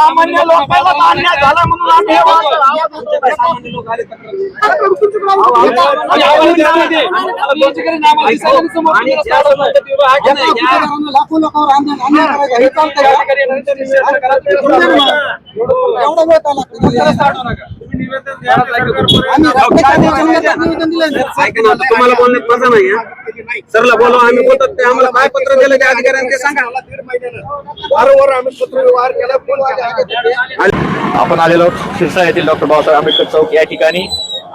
अन्याय झाला म्हणून आम्ही हे वाद- लाखो लोकांवर आंदोलन अन्याय करायचं हे चालतंय का? एवढा वेळ तुम्हाला बोलण्यात मजा नाही? सरला बोलवा आम्ही बोलतो ते आम्हाला काय पत्र दिलं त्या अधिकाऱ्यांनी ते सांगा. वारंवार आम्ही पत्र व्यवहार केला फोन केला? आपण आलेलो शिरसा येथील डॉक्टर बाबासाहेब आंबेडकर चौक. या ठिकाणी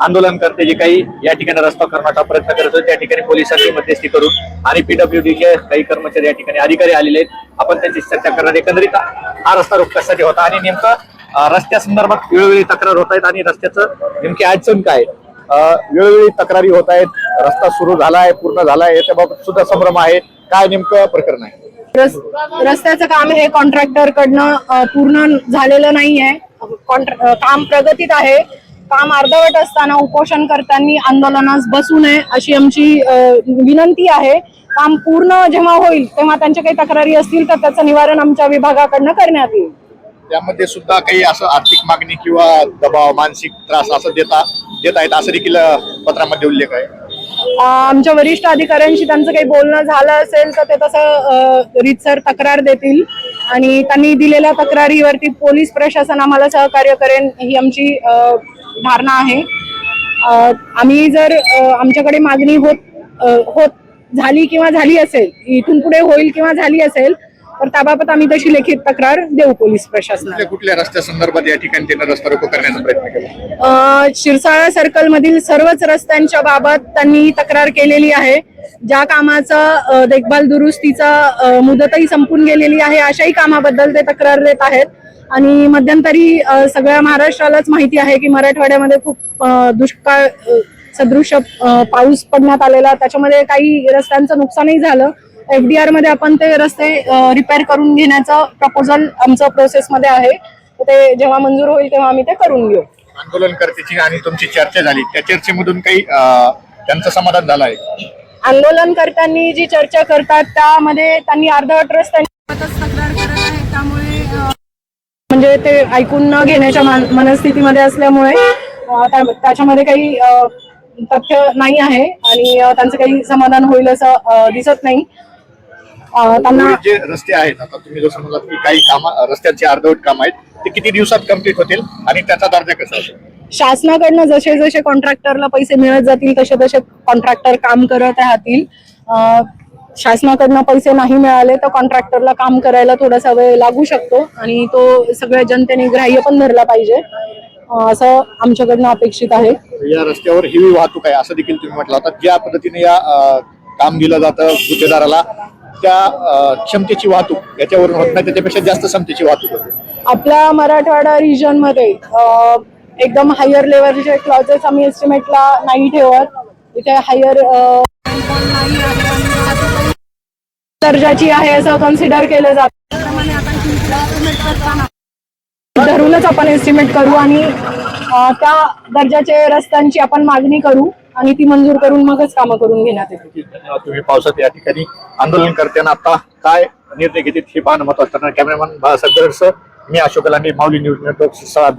आंदोलनकर्ते जे काही या ठिकाणी रस्ता करण्याचा प्रयत्न करत होते त्या ठिकाणी पोलिसांनी मध्यस्थी करून आणि पीडब्ल्यूडीचे काही कर्मचारी या ठिकाणी अधिकारी आलेले आहेत. आपण त्यांची चर्चा करणार. एकंदरीत हा रस्ता रोख कशासाठी होता आणि नेमकं रस्त्या संदर्भात वेळोवेळी तक्रार होत आहेत आणि रस्त्याचं नेमकी अडचण काय वेळोवेळी तक्रारी होत आहेत रस्ता सुरू झालाय पूर्ण झालाय याच्याबाबत सुद्धा संभ्रम आहे. काय नेमकं प्रकरण आहे? रस- रस्त्याचं काम हे कॉन्ट्रॅक्टर कडनं पूर्ण झालेलं नाहीये. कॉन्ट्रॅ- काम प्रगतीत आहे. काम अर्धवट असताना उपोषण करताना आंदोलनास बसू नये अशी आमची विनंती आहे. काम पूर्ण जेव्हा होईल तेव्हा त्यांच्या काही तक्रारी असतील तर त्याचं निवारण आमच्या विभागाकडनं करण्यात येईल. त्यामध्ये सुद्धा काही असं आर्थिक मागणी किंवा दबाव मानसिक त्रास असं देता देत आहेत असं देखील पत्रामध्ये उल्लेख आहे. आमच्या वरिष्ठ अधिकाऱ्यांशी त्यांचं काही बोलणं झालं असेल तर ते तसं अ, रीतसर तक्रार देतील. आणि त्यांनी दिलेल्या तक्रारीवरती पोलीस प्रशासन आम्हाला सहकार्य करेन ही आमची धारणा आहे. आम्ही जर आमच्याकडे मागणी होत होत झाली किंवा झाली असेल इथून पुढे होईल किंवा झाली असेल तर त्याबाबत आम्ही तशी लेखित तक्रार देऊ पोलीस प्रशासनाला. कुठल्या कुठल्या रस्त्या संदर्भात या ठिकाणी त्यांनी रस्ता रोको करण्याचा प्रयत्न केला? अ, शिरसाळा सर्कल मधील सर्वच रस्त्यांच्या बाबत त्यांनी तक्रार केलेली आहे. ज्या कामाचा अ, देखभाल दुरुस्तीचा अ, मुदतही संपून गेलेली आहे अशाही कामाबद्दल ते तक्रार देत आहेत. आणि मध्यंतरी अ, सगळ्या महाराष्ट्रालाच माहिती आहे की मराठवाड्यामध्ये खूप अ, दुष्काळ अ, सदृश अ, पाऊस पडण्यात आलेला. त्याच्यामध्ये काही रस्त्यांचं नुकसानही झालं. एफडीआरमध्ये आपण ते रस्ते रिपेअर करून घेण्याचं प्रपोजल आमचं प्रोसेसमध्ये आहे. ते जेव्हा मंजूर होईल तेव्हा आम्ही ते करून घेऊ. आंदोलनकर्त्याची आणि तुमची चर्चा झाली. त्या चर्चेमधून काही त्यांचं समाधान झालं आहे? आंदोलनकर्त्यांनी जी चर्चा करतात त्यामध्ये त्यांनी अर्धवट रस्त्यांची तक्रार करत त्यामुळे म्हणजे ते ऐकून न घेण्याच्या मान- मनस्थितीमध्ये असल्यामुळे त्याच्यामध्ये काही तथ्य नाही आहे आणि त्यांचं काही समाधान होईल असं दिसत नाही. त्यांना उर्वरित जे रस्ते आहेत आता तुम्ही जसं म्हणलात की काही काम रस्त्यांचे अर्धवट काम आहेत ते किती दिवसात कंप्लीट होतील आणि त्याचा दर्जा कसा असेल? शासनाकडनं जसे जसे कॉन्ट्रॅक्टरला पैसे मिळत जातील तसे तसे कॉन्ट्रॅक्टर काम करत राहतील. शासनाकडनं पैसे नाही मिळाले तर कॉन्ट्रॅक्टरला काम करायला थोडासा वेळ लागू शकतो आणि तो सगळ्या जनतेने ग्राह्य पण धरला पाहिजे. असं आमच्याकडनं अपेक्षित आहे. या रस्त्यावर हिवी वाहतूक आहे असं देखील तुम्ही म्हटलं. होतं ज्या पद्धतीने या काम दिलं जातं गुत्तेदाराला त्या क्षमतेची वाहतूक याच्यावरून होत नाही त्याच्यापेक्षा जास्त क्षमतेची वाहतूक होते. आपल्या मराठवाडा रिजनमध्ये एकदम हायर लेवलचे क्लॉजेस आम्ही एस्टिमेटला नाही ठेवत. इथे हायर दर्जाची आहे असं कन्सिडर केलं जातं. धरूनच आपण एस्टिमेट करू आणि त्या दर्जाचे रस्त्यांची आपण मागणी करू. आणि ती मंजूर करून मगच कामं करून घेण्यात येतील. धन्यवाद तुम्ही पावसात या ठिकाणी आंदोलन करताना आता काय निर्णय घेतील हे पाहणं महत्वाचं कॅमेरामॅन बाळासाहेब मी अशोक लांडे माऊली न्यूज नेटवर्क सहा